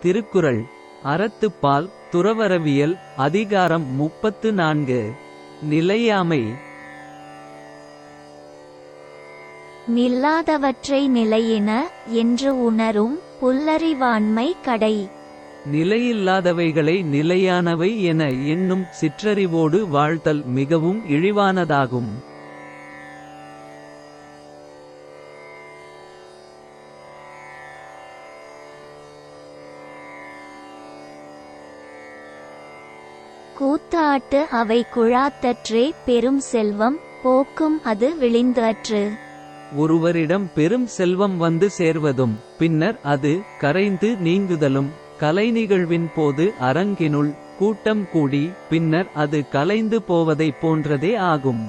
திருக்குறள் அறத்துப்பால் துறவரவியல் அதிகாரம் முப்பத்து நான்கு நிலையாமை. நில்லாதவற்றை நிலையின என்று உணரும் புல்லறிவாண்மை கடை. நிலையில்லாதவைகளை நிலையானவை என எண்ணும் சிற்றறிவோடு வாழ்த்தல் மிகவும் இழிவானதாகும். கூத்தாட்டு அவை குழாத்தற்றே பெரும் செல்வம் போக்கும் அது விளிந்தற்று ஒருவரிடம் பெரும் செல்வம் வந்து சேர்வதும் பின்னர் அது கரைந்து நீங்குதலும் கலை நிகழ்வின் போது அரங்கினுள் கூட்டம் கூடி பின்னர் அது கலைந்து போவதைப் போன்றதே ஆகும்.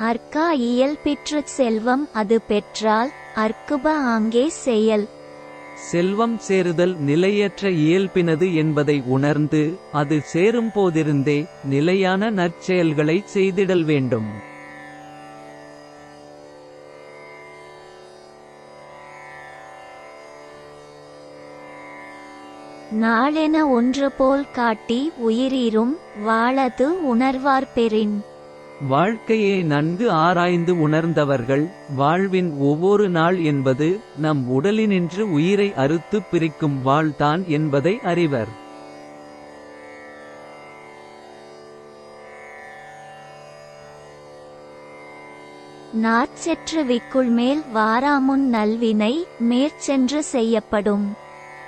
அற்கா இயல் பெற்று செல்வம் அது பெற்றால் அற்குப ஆங்கே செயல். செல்வம் சேருதல் நிலையற்ற இயல்பினது என்பதை உணர்ந்து அது சேரும் போதிருந்தே நிலையான நற்செயல்களை செய்திடல் வேண்டும். நாளென ஒன்று போல் காட்டி உயிரீரும் வாழது உணர்வார் பெறின் வாழ்க்கையை நன்கு ஆராய்ந்து உணர்ந்தவர்கள் வாழ்வின் ஒவ்வொரு நாள் என்பது நம் உடலினின்று உயிரை அறுத்து பிரிக்கும் வாழ்தான் என்பதை அறிவர். நாற்செற்று விக்குள் மேல் வாராமுன் நல்வினை மேற்சென்று செய்யப்படும்.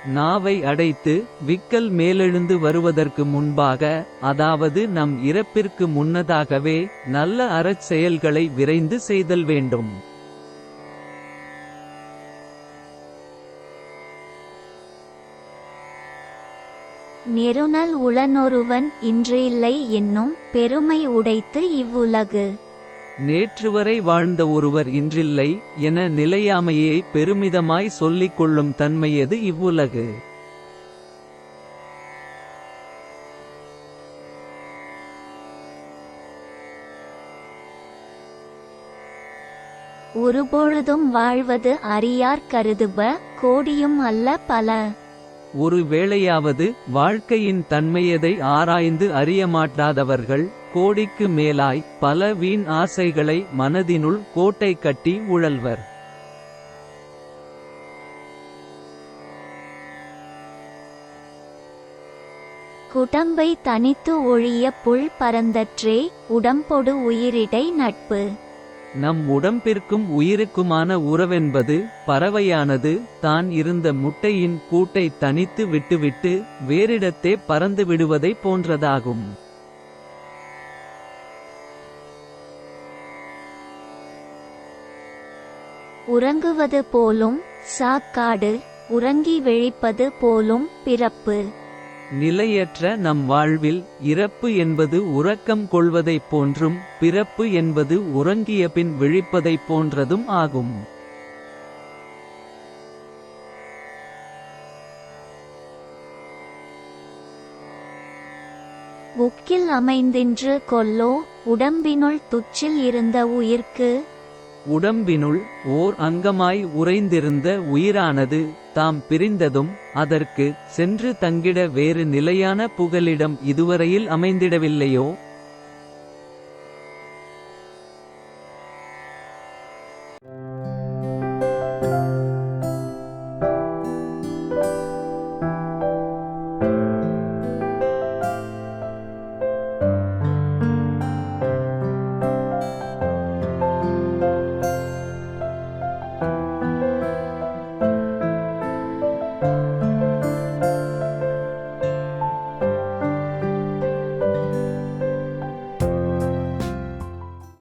நாவை அடைத்து விக்கல் மேலெழுந்து வருவதற்கு முன்பாக அதாவது நம் இறப்பிற்கு முன்னதாகவே நல்ல அறச் செயல்களை விரைந்து செய்தல் வேண்டும். நெருநல் உளனொருவன் இன்று இல்லை என்னும் பெருமை உடைத்து இவ்வுலகு. நேற்றுவரை வாழ்ந்த ஒருவர் இன்றில்லை என நிலையாமையை பெருமிதமாய் சொல்லிக் கொள்ளும் தன்மையது இவ்வுலகு. ஒருபொழுதும் வாழ்வது அறியார் கருதுப கோடியும் அல்ல பல. ஒரு வேளையாவது வாழ்க்கையின் தன்மையதை ஆராய்ந்து அறியமாட்டாதவர்கள் கோடிக்கு மேலாய் பல வீண் ஆசைகளை மனதினுள் கோட்டை கட்டி உழல்வர். குடம்பை தனித்து ஒழிய புல் பரந்தற்றே உடம்பொடு உயிரிடை நட்பு. நம் உடம்பிற்கும் உயிருக்குமான உறவென்பது பறவையானது தான் இருந்த முட்டையின் கூட்டை தனித்து விட்டுவிட்டு வேறிடத்தே பறந்து விடுவதைப் போன்றதாகும். உறங்குவது போலும் சாக்காடு உறங்கி விழிப்பது போலும் பிறப்பு. நிலையற்ற நம் வாழ்வில் இறப்பு என்பது உறக்கம் கொள்வதைப் போன்றும் பிறப்பு என்பது உறங்கிய பின் விழிப்பதைப் போன்றதும் ஆகும். உக்கில் அமைந்தின்று கொல்லோ உடம்பினுள் துச்சில் இருந்த உயிர்க்கு உடம்பினுள் ஓர் அங்கமாய் உறைந்திருந்த உயிரானது தாம் பிரிந்ததும் அதற்கு சென்று தங்கிட வேறு நிலையான புகலிடம் இதுவரையில் அமைந்திடவில்லையோ?